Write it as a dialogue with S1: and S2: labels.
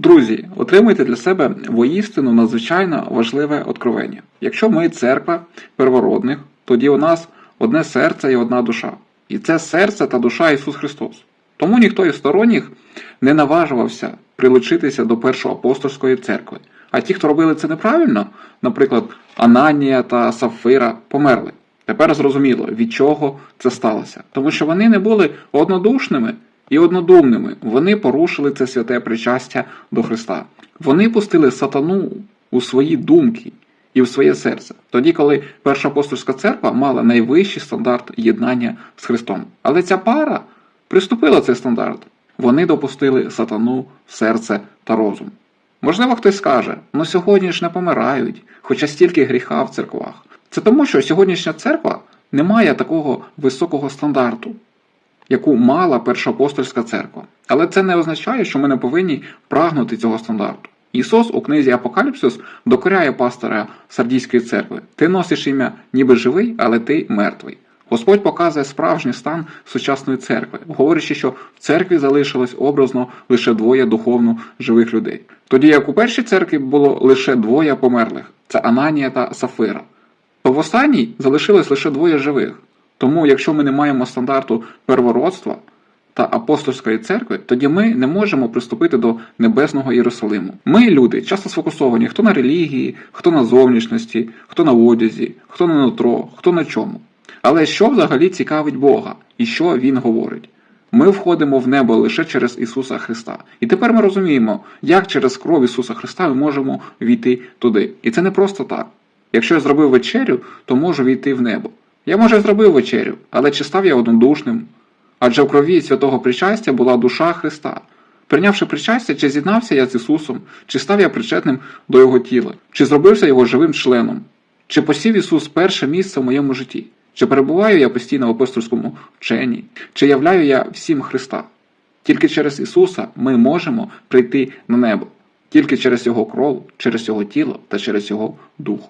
S1: Друзі, отримуйте для себе воістину надзвичайно важливе откровення. Якщо ми церква первородних, тоді у нас одне серце і одна душа. І це серце та душа Ісус Христос. Тому ніхто із сторонніх не наважувався прилучитися до першої апостольської церкви. А ті, хто робили це неправильно, наприклад, Ананія та Сафира, померли. Тепер зрозуміло, від чого це сталося. Тому що вони не були однодушними і однодумними. Вони порушили це святе причастя до Христа. Вони пустили сатану у свої думки і в своє серце. Тоді, коли Перша апостольська церква мала найвищий стандарт єднання з Христом. Але ця пара приступила цей стандарт. Вони допустили сатану в серце та розум. Можливо, хтось скаже, ну сьогодні ж не помирають, хоча стільки гріха в церквах. Це тому, що сьогоднішня церква не має такого високого стандарту, яку мала перша апостольська церква. Але це не означає, що ми не повинні прагнути цього стандарту. Ісус у книзі Апокаліпсис докоряє пастора Сардійської церкви. Ти носиш ім'я ніби живий, але ти мертвий. Господь показує справжній стан сучасної церкви, говорячи, що в церкві залишилось образно лише двоє духовно живих людей. Тоді як у першій церкві було лише двоє померлих це Ананія та Сафира. То в останній залишилось лише двоє живих. Тому, якщо ми не маємо стандарту первородства та апостольської церкви, тоді ми не можемо приступити до небесного Єрусалиму. Ми, люди, часто сфокусовані хто на релігії, хто на зовнішності, хто на одязі, хто на нутро, хто на чому. Але що взагалі цікавить Бога і що Він говорить? Ми входимо в небо лише через Ісуса Христа. І тепер ми розуміємо, як через кров Ісуса Христа ми можемо війти туди. І це не просто так. Якщо я зробив вечерю, то можу війти в небо. Я може зробив вечерю, але чи став я однодушним? Адже в крові святого причастя була душа Христа. Прийнявши причастя, чи з'єднався я з Ісусом, чи став я причетним до Його тіла, чи зробився його живим членом, чи посів Ісус перше місце в моєму житті, чи перебуваю я постійно в апостольському вченні, чи являю я всім Христа. Тільки через Ісуса ми можемо прийти на небо, тільки через Його кров, через Його тіло та через Його дух.